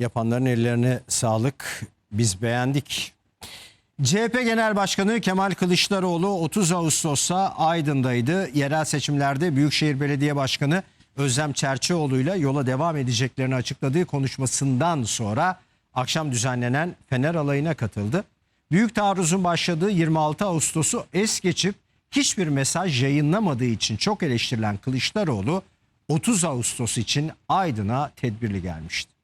Yapanların ellerine sağlık. Biz beğendik. CHP Genel Başkanı Kemal Kılıçdaroğlu 30 Ağustos'ta Aydın'daydı. Yerel seçimlerde Büyükşehir Belediye Başkanı Özlem Çerçioğlu ile yola devam edeceklerini açıkladığı konuşmasından sonra akşam düzenlenen Fener alayına katıldı. Büyük taarruzun başladığı 26 Ağustos'u es geçip hiçbir mesaj yayınlamadığı için çok eleştirilen Kılıçdaroğlu 30 Ağustos için Aydın'a tedbirli gelmişti.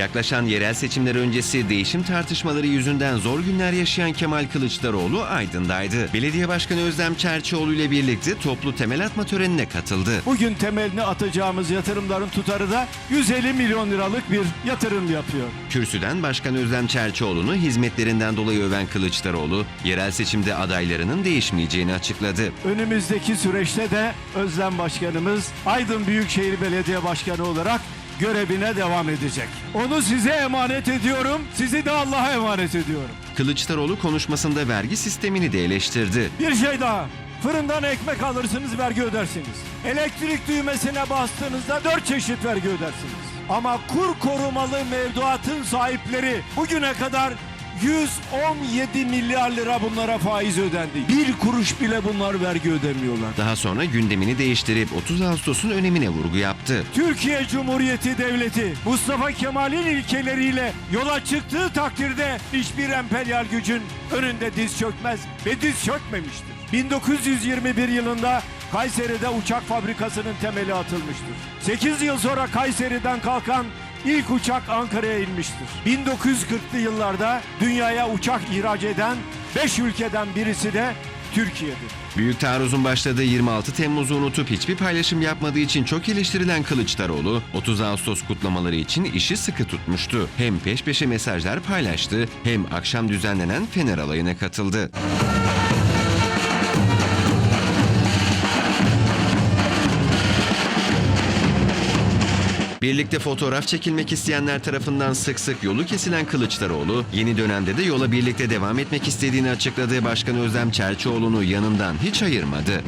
Yaklaşan yerel seçimler öncesi değişim tartışmaları yüzünden zor günler yaşayan Kemal Kılıçdaroğlu Aydın'daydı. Belediye Başkanı Özlem Çerçioğlu ile birlikte toplu temel atma törenine katıldı. Bugün temelini atacağımız yatırımların tutarı da 150 milyon liralık bir yatırım yapıyor. Kürsüden Başkan Özlem Çerçioğlu'nu hizmetlerinden dolayı öven Kılıçdaroğlu, yerel seçimde adaylarının değişmeyeceğini açıkladı. Önümüzdeki süreçte de Özlem Başkanımız Aydın Büyükşehir Belediye Başkanı olarak görevine devam edecek. Onu size emanet ediyorum, sizi de Allah'a emanet ediyorum. Kılıçdaroğlu konuşmasında vergi sistemini de eleştirdi. Bir şey daha. Fırından ekmek alırsınız, vergi ödersiniz. Elektrik düğmesine bastığınızda dört çeşit vergi ödersiniz. Ama kur korumalı mevduatın sahipleri bugüne kadar 117 milyar lira bunlara faiz ödendi. Bir kuruş bile bunlar vergi ödemiyorlar. Daha sonra gündemini değiştirip 30 Ağustos'un önemine vurgu yaptı. Türkiye Cumhuriyeti Devleti Mustafa Kemal'in ilkeleriyle yola çıktığı takdirde hiçbir emperyal gücün önünde diz çökmez ve diz çökmemiştir. 1921 yılında Kayseri'de uçak fabrikasının temeli atılmıştır. 8 yıl sonra Kayseri'den kalkan ilk uçak Ankara'ya inmiştir. 1940'lı yıllarda dünyaya uçak ihraç eden 5 ülkeden birisi de Türkiye'dir. Büyük taarruzun başladığı 26 Temmuz'u unutup hiçbir paylaşım yapmadığı için çok eleştirilen Kılıçdaroğlu, 30 Ağustos kutlamaları için işi sıkı tutmuştu. Hem peş peşe mesajlar paylaştı, hem akşam düzenlenen Fener alayına katıldı. Birlikte fotoğraf çekilmek isteyenler tarafından sık sık yolu kesilen Kılıçdaroğlu, yeni dönemde de yola birlikte devam etmek istediğini açıkladığı Başkan Özlem Çerçioğlu'nu yanından hiç ayırmadı.